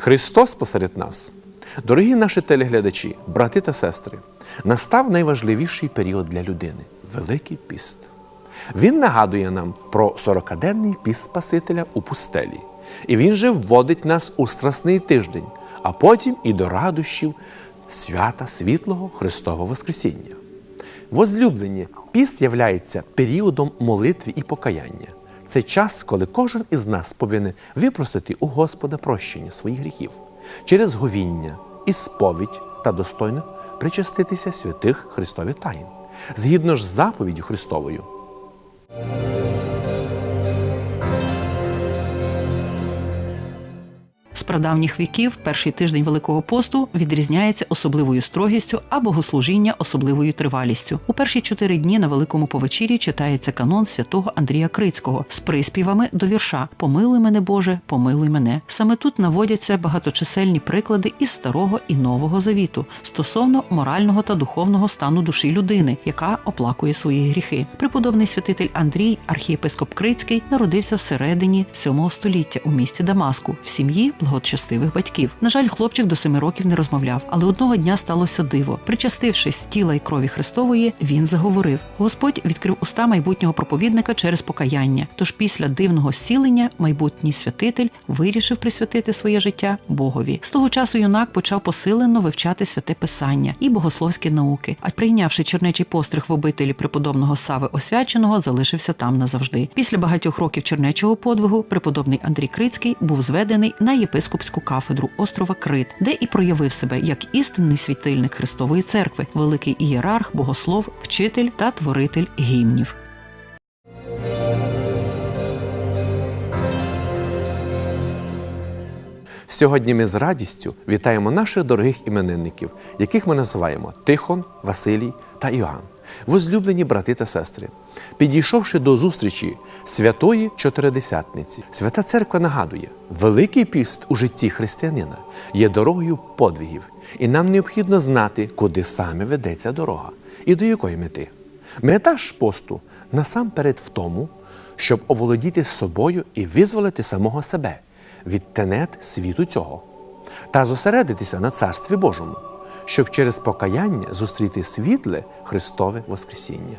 Христос посеред нас. Дорогі наші телеглядачі, брати та сестри, настав найважливіший період для людини Великий піст. Він нагадує нам про 40-денний піст Спасителя у пустелі. І він же вводить нас у страсний тиждень, а потім і до радощів свята світлого Христового Воскресіння. Возлюблені, піст являється періодом молитви і покаяння. Це час, коли кожен із нас повинен випросити у Господа прощення своїх гріхів через говіння і сповідь та достойно причаститися святих Христових таїн, згідно ж з заповіддю Христовою. З прадавніх віків перший тиждень Великого посту відрізняється особливою строгістю, а богослужіння особливою тривалістю. У перші чотири дні на Великому повечірі читається канон святого Андрія Крицького з приспівами до вірша Помилуй мене, Боже, помилуй мене. Саме тут наводяться багаточисельні приклади із старого і нового завіту стосовно морального та духовного стану душі людини, яка оплакує свої гріхи. Преподобний святитель Андрій, архієпископ Крицький, народився всередині 7 століття у місті Дамаску в сім'ї благочестивих батьків. На жаль, хлопчик до семи років не розмовляв, але одного дня сталося диво. Причастившись тіла й крові Христової, він заговорив. Господь відкрив уста майбутнього проповідника через покаяння. Тож після дивного зцілення майбутній святитель вирішив присвятити своє життя Богові. З того часу юнак почав посилено вивчати святе писання і богословські науки. А прийнявши чернечий постриг в обителі преподобного Сави Освяченого, залишився там назавжди. Після багатьох років чернечого подвигу преподобний Андрій Крицький був зведений на єпископську кафедру острова Крит, де і проявив себе як істинний світильник Христової церкви, великий ієрарх, богослов, вчитель та творитель гімнів. Сьогодні ми з радістю вітаємо наших дорогих іменинників, яких ми називаємо Тихон, Василій та Іоанн, возлюблені брати та сестри. Підійшовши до зустрічі святої Чотиридесятниці, Свята Церква нагадує, великий піст у житті християнина є дорогою подвигів, і нам необхідно знати, куди саме ведеться дорога і до якої мети. Мета ж посту насамперед в тому, щоб оволодіти собою і визволити самого себе від тенет світу цього та зосередитися на Царстві Божому, щоб через покаяння зустріти світле Христове Воскресіння.